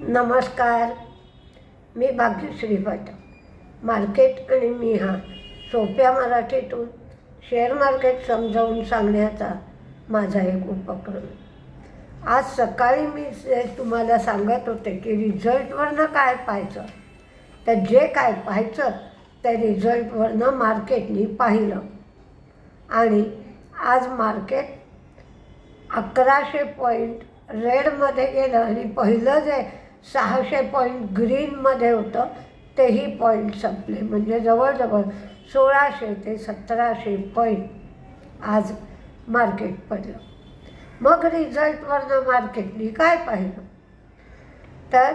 नमस्कार. मी भाग्यश्री पाठक मार्केट आणि मी हा सोप्या मराठीतून शेअर मार्केट समजावून सांगण्याचा माझा एक उपक्रम. आज सकाळी मी जे तुम्हाला सांगत होते की रिझल्टवरनं काय पाहायचं. तर जे काय पाहायचं त्या रिझल्टवरनं मार्केटनी पाहिलं. आणि आज मार्केट अकराशे पॉईंट रेडमध्ये गेलं. आणि पहिलं जे सहाशे पॉईंट ग्रीनमध्ये होतं तेही पॉईंट संपले. म्हणजे जवळजवळ सोळाशे ते सतराशे पॉईंट आज मार्केट पडलं. मग रिझल्टवरनं मार्केटनी काय पाहिलं? तर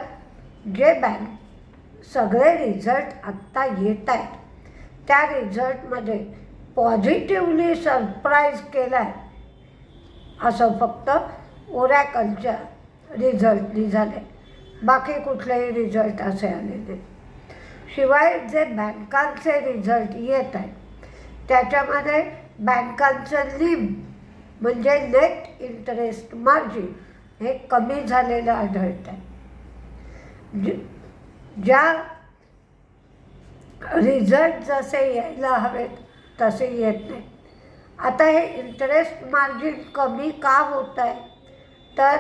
जे बँक सगळे रिझल्ट आत्ता येत आहेत त्या रिझल्टमध्ये पॉझिटिव्हली सरप्राईज केला आहे असं फक्त ओरॅकलच्या रिझल्टनी झाले बाकी कुठलेही रिझल्ट असे आलेले शिवाय जे बँकांचे रिझल्ट येत आहेत त्याच्यामध्ये बँकांचं लिम म्हणजे नेट इंटरेस्ट मार्जिन हे कमी झालेलं आढळत आहे. ज ज्या रिझल्ट जसे यायला हवेत तसे येत नाही आता हे इंटरेस्ट मार्जिन कमी का होत आहे? तर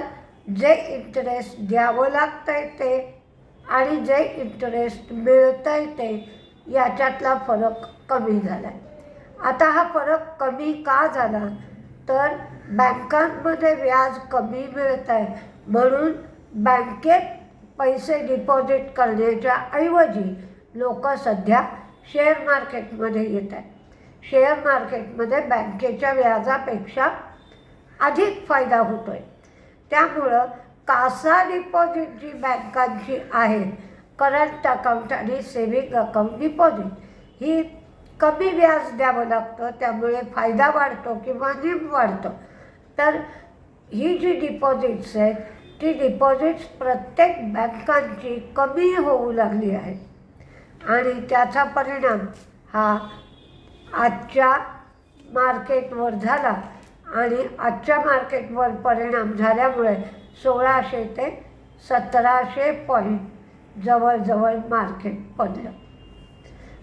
जे इंटरेस्ट द्यावं लागतं आहे ते आणि जे इंटरेस्ट मिळतं आहे ते याच्यातला फरक कमी झाला आहे आता हा फरक कमी का झाला? तर बँकांमध्ये व्याज कमी मिळत आहे म्हणून बँकेत पैसे डिपॉझिट करण्याच्या ऐवजी लोक सध्या शेअर मार्केटमध्ये येत आहेत शेअर मार्केटमध्ये बँकेच्या व्याजापेक्षा अधिक फायदा होतो आहे त्यामुळं कासा डिपॉझिट जी बँकांची आहे करंट अकाउंट आणि सेविंग अकाउंट डिपॉझिट ही कमी व्याज द्यावं लागतं त्यामुळे फायदा वाढतो किंवा निम वाढतो. तर ही जी डिपॉझिट्स आहेत ती डिपॉझिट्स प्रत्येक बँकांची कमी होऊ लागली आहेत आणि त्याचा परिणाम हा आजच्या मार्केटवर झाला. आणि आजच्या मार्केटवर परिणाम झाल्यामुळे सोळाशे ते सतराशे पॉईंट जवळजवळ मार्केट पडलं.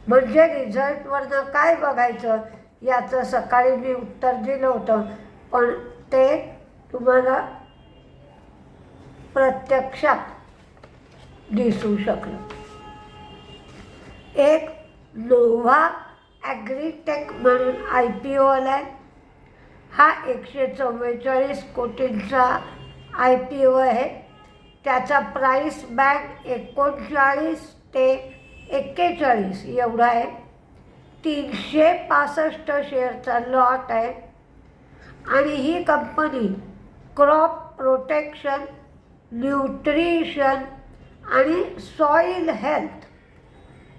म्हणजे रिझल्टवरनं काय बघायचं? याचं सकाळी मी उत्तर दिलं होतं पण ते तुम्हाला प्रत्यक्षात दिसू शकलं. एक नोव्हा ॲग्रीटेक म्हणून आय पी ओला आहे हा एकशे चव्वेचाळीस कोटींचा आय पी ओ आहे. त्याचा प्राईस बॅग एकोणचाळीस ते एक्केचाळीस एवढा आहे. तीनशे पासष्ट शेअरचा लॉट आहे. आणि ही कंपनी क्रॉप प्रोटेक्शन न्यूट्रिशन आणि सॉईल हेल्थ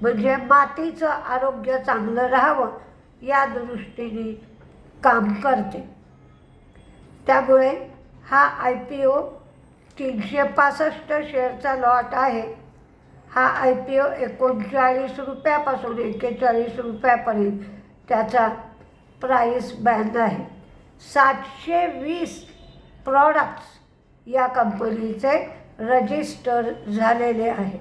म्हणजे मातीचं आरोग्य चांगलं राहावं या दृष्टीने काम करते. त्यामुळे हा आय पी ओ तीनशे पासष्ट शेअरचा लॉट आहे. हा आय पी ओ एकोणचाळीस रुपयापासून एक्केचाळीस रुपयापर्यंत त्याचा प्राईस बँड आहे. सातशे वीस प्रॉडक्ट्स या कंपनीचे रजिस्टर झालेले आहेत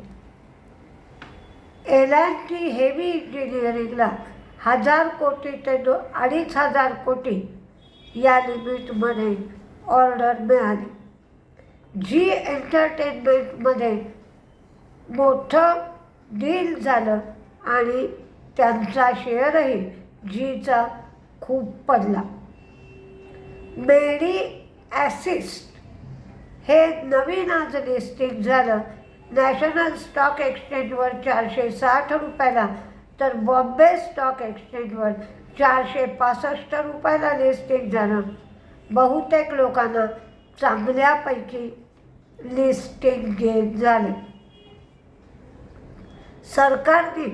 एल अँड टी हेवी इंजिनिअरिंगला हजार कोटी ते दो अडीच हजार कोटी या लिमिटमध्ये ऑर्डर मिळाली. जी एंटरटेनमेंटमध्ये मोठं डील झालं आणि त्यांचा शेअरही जीचा खूप पडला. मेरी ॲसिस्ट हे नवीन आज लिस्टिंग झालं. नॅशनल स्टॉक एक्सचेंजवर चारशे साठ रुपयाला तर बॉम्बे स्टॉक एक्सचेंजवर चारशे पासष्ट रुपयाला लिस्टिंग झालं. बहुतेक लोकांना चांगल्यापैकी लिस्टिंग गेन झाले. सरकारने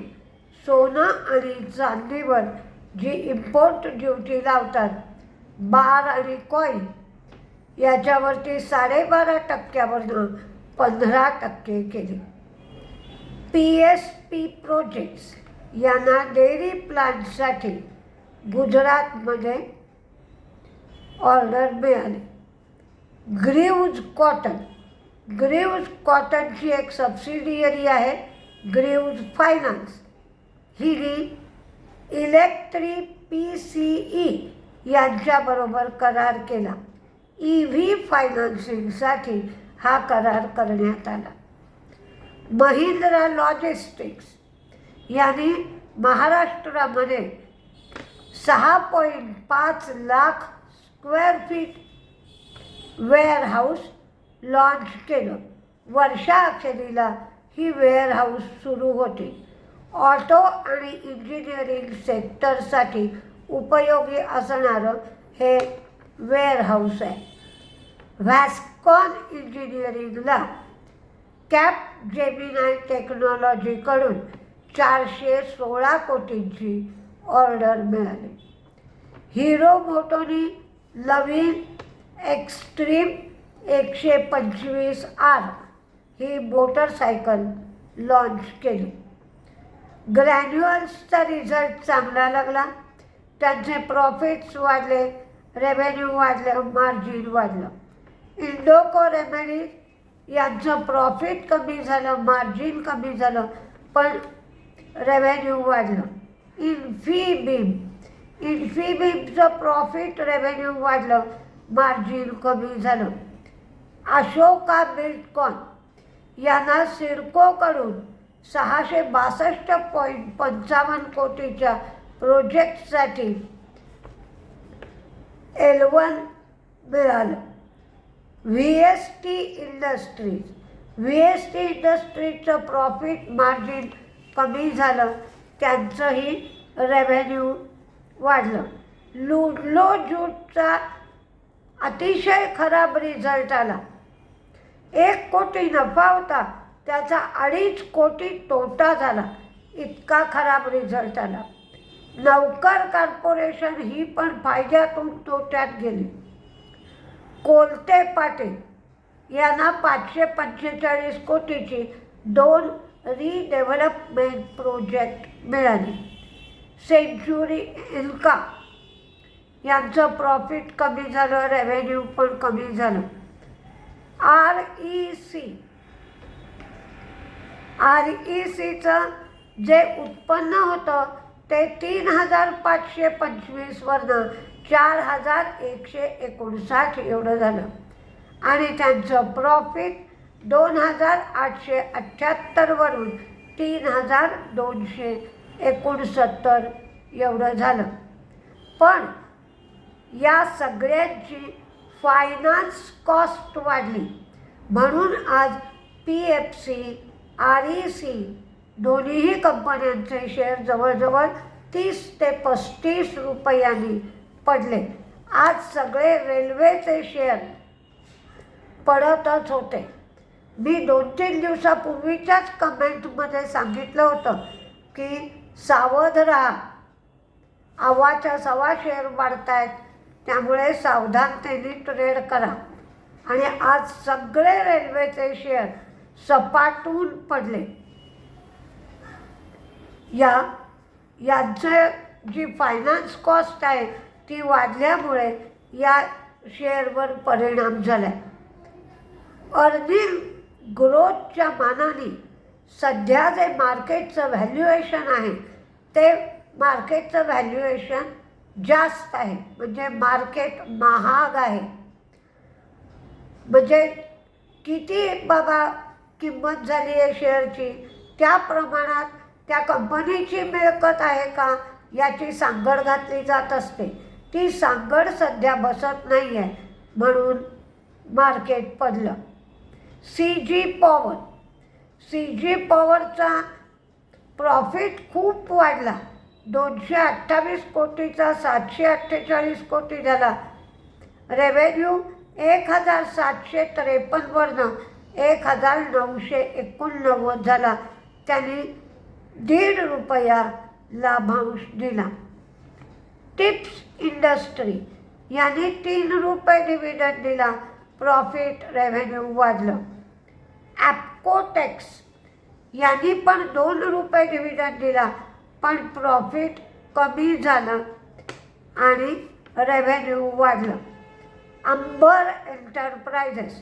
सोनं आणि चांदीवर जी इम्पोर्ट ड्युटी लावतात बार आणि कॉईन याच्यावरती साडेबारा टक्क्यावरनं पंधरा टक्के केले. पी एस पी प्रोजेक्ट्स यांना डेअरी प्लांटसाठी गुजरातमध्ये ऑर्डर मिळाली. ग्रीव्ज कॉटन. ग्रीव्ज कॉटनची एक सबसिडियरी आहे ग्रीव्ज फायनान्स. हिने इलेक्ट्री पी सी ई यांच्याबरोबर करार केला. ई व्ही फायनान्सिंगसाठी हा करार करण्यात आला. महिंद्रा लॉजिस्टिक्स. यांनी महाराष्ट्रामध्ये सहा पॉईंट पाच lakh square feet warehouse launch केलं. वर्षा अखेरीला ही वेअरहाऊस सुरू होते. ऑटो आणि इंजिनिअरिंग सेक्टरसाठी उपयोगी असणारं हे वेअरहाऊस आहे. व्हॅस्कॉन इंजिनिअरिंगला कॅप जेमिनाय टेक्नॉलॉजीकडून चारशे सोळा कोटींची ऑर्डर मिळाली. हिरो मोटोनी लवीन एक्स्ट्रीम एकशे पंचवीस आर ही मोटरसायकल लॉन्च केली. ग्रॅन्युअल्सचा रिझल्ट चांगला लागला. त्यांचे प्रॉफिट्स वाढले रेव्हेन्यू वाढलं मार्जिन वाढलं. इंडोको रेमेडीज यांचं प्रॉफिट कमी झालं मार्जिन कमी झालं पण रेव्हेन्यू वाढलं. इन्फीबीम इन्फीबीमचं प्रॉफिट रेव्हेन्यू वाढलं. मार्जिन कमी झालं. अशोका बिल्डकॉन यांना सिडकोकडून सहाशे बासष्ट पॉईंट पंचावन्न कोटीच्या प्रोजेक्टसाठी एल वन मिळालं. V S T industries V S T इंडस्ट्रीजचं profit margin कमी झालं त्यांचंही रेव्हेन्यू वाढलं. लुडलो ज्यूटचा अतिशय खराब रिझल्ट आला. एक कोटी नफा होता त्याचा अडीच कोटी तोटा झाला. इतका खराब रिझल्ट आला. नौकर कॉर्पोरेशन ही पण फायद्यातून तोट्यात गेली. कोलते पाटील यांना पाचशे पंचेचाळीस कोटीची दोन रिडेव्हलपमेंट प्रोजेक्ट मिळाले. सेंच्युरी इल्का यांचं प्रॉफिट कमी झालं रेव्हेन्यू पण कमी झालं. R E C R E सीचं जे उत्पन्न होतं ते तीन हजार पाचशे पंचवीसवरनं चार हजार एकशे एकोणसाठ एवढं झालं. आणि त्यांचं प्रॉफिट दोन हजार आठशे अठ्ठ्याहत्तरवरून तीन हजार दोनशे एकोणसत्तर एवढं झालं. पण या सगळ्यांची फायनान्स कॉस्ट वाढली. म्हणून आज P F C R E C दोन्हीही कंपन्यांचे शेअर जवळजवळ तीस ते पस्तीस रुपयांनी पडले. आज सगळे रेल्वेचे शेअर पडतच होते. मी दोन तीन दिवसापूर्वीच्याच कमेंटमध्ये सांगितलं होतं की सावध राहा. आवाच्या सवा शेअर वाढत आहेत त्यामुळे सावधानतेने ट्रेड करा. आणि आज सगळे रेल्वेचे शेअर सपाटून पडले. या यांचं जी फायनान्स कॉस्ट आहे ती वाढल्यामुळे या शेअरवर परिणाम झाला अर्निंग ग्रोथच्या मानाने सध्या जे मार्केटचं व्हॅल्युएशन आहे ते मार्केटचं व्हॅल्युएशन जास्त आहे. म्हणजे मार्केट महाग आहे. म्हणजे किती बाबा किंमत झाली आहे शेअरची? त्या प्रमाणात त्या कंपनीची मिळकत आहे का? याची सांगड घातली जात असते. ती सांगड सध्या बसत नाही आहे म्हणून मार्केट पडलं. C G power C G पॉवरचा profit खूप वाढला. दोनशे अठ्ठावीस कोटीचा सातशे अठ्ठेचाळीस कोटी झाला. रेव्हेन्यू एक हजार सातशे त्रेपन्नवरनं एक हजार नऊशे एकोणनव्वद झाला. त्यांनी दीड रुपया लाभांश दिला. टिप्स इंडस्ट्री यांनी तीन रुपये डिव्हिडंड दिला. प्रॉफिट रेव्हेन्यू वाढलं. ॲपकोटेक्स यांनी पण दोन रुपये डिव्हिडंड दिला पण प्रॉफिट कमी झालं आणि रेव्हेन्यू वाढलं. अंबर एंटरप्रायझेस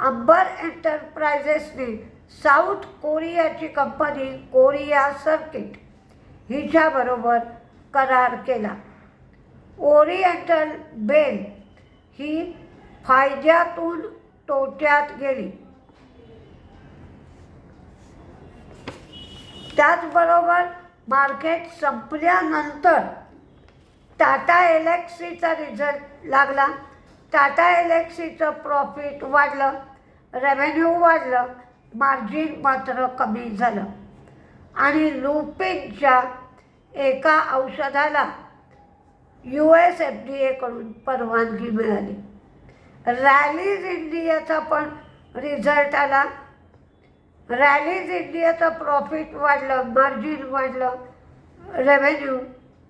अंबर एंटरप्रायझेसने साऊथ कोरियाची कंपनी कोरिया सर्किट हिच्याबरोबर करार केला. ओरिएंटल बेल ही फायद्यातून तोट्यात गेली. त्याचबरोबर मार्केट संपल्यानंतर टाटा एलेक्सीचा रिझल्ट लागला. टाटा एलेक्सीचं प्रॉफिट वाढलं. रेव्हेन्यू वाढलं. मार्जिन मात्र कमी झालं. आणि लुपिनच्या एका औषधाला यू एस एफ डी एकडून परवानगी मिळाली. रॅलीज इंडियाचा पण रिझल्ट आला. रॅलीज इंडियाचं प्रॉफिट वाढलं मार्जिन वाढलं रेव्हेन्यू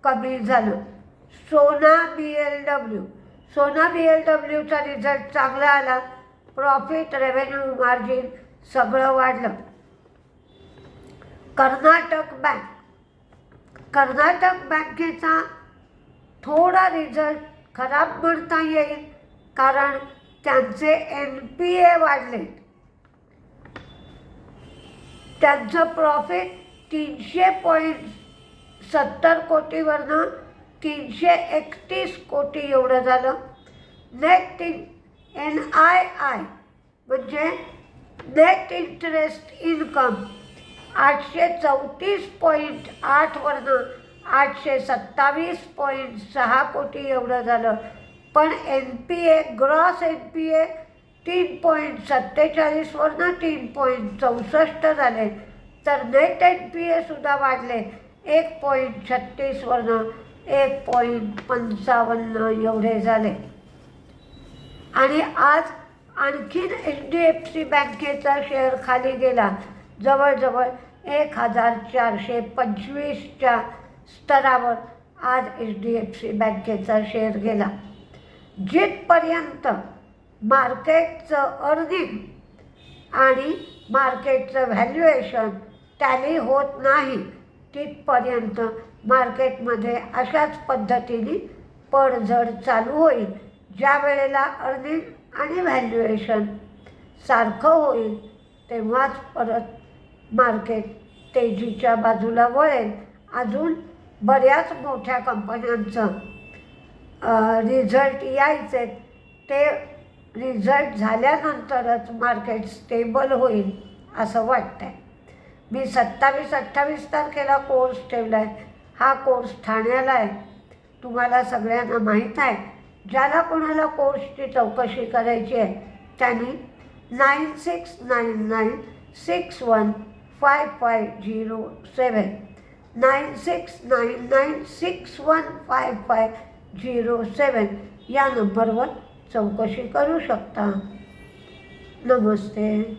कमी झालं. Sona B L W Sona B L डब्ल्यूचा result चांगला आला. प्रॉफिट रेव्हेन्यू मार्जिन सगळं वाढलं. कर्नाटक बँक कर्नाटक बँकेचा थोडा रिझल्ट खराब म्हणता येईल कारण त्यांचे एन पी ए वाढले त्यांचं प्रॉफिट तीनशे पॉईंट सत्तर कोटीवरनं तीनशे एकतीस कोटी एवढं झालं. Net in N I I म्हणजे नेट इंटरेस्ट इन्कम आठशे चौतीस पॉईंट आठवरनं आठशे सत्तावीस पॉईंट सहा कोटी एवढं झालं. पण N P A gross N P A तीन पॉईंट सत्तेचाळीसवरनं तीन पॉईंट चौसष्ट झाले. तर नेट एन पी एसुद्धा वाढले. एक पॉईंट छत्तीसवरनं एक पॉईंट पंचावन्न एवढे झाले. आणि आज आणखीन एच डी एफ सी बँकेचा शेअर खाली गेला. जवळजवळ एक हजार चारशे पंचवीसच्या स्तरावर आज एच डी एफ सी बँकेचा शेअर गेला. जिथपर्यंत मार्केटचं अर्निंग आणि मार्केटचं व्हॅल्युएशन टॅली होत नाही तिथपर्यंत मार्केटमध्ये अशाच पद्धतीने पडझड चालू होईल ज्या वेळेला अर्निंग आणि व्हॅल्युएशन सारखं होईल तेव्हाच परत मार्केट तेजीच्या बाजूला वळेल. अजून बऱ्याच मोठ्या कंपन्यांचं रिझल्ट यायचे ते रिझल्ट झाल्यानंतरच मार्केट स्टेबल होईल असं वाटतं आहे मी सत्तावीस अठ्ठावीस तारखेला कोर्स ठेवला आहे हा कोर्स ठाण्याला आहे. तुम्हाला सगळ्यांना माहीत आहे. ज्याला कोणाला कोर्सची चौकशी करायची आहे त्यांनी nine six nine nine six one five five zero seven nine six nine nine six one five five zero seven या नंबरवर चौकशी करू शकता. नमस्ते.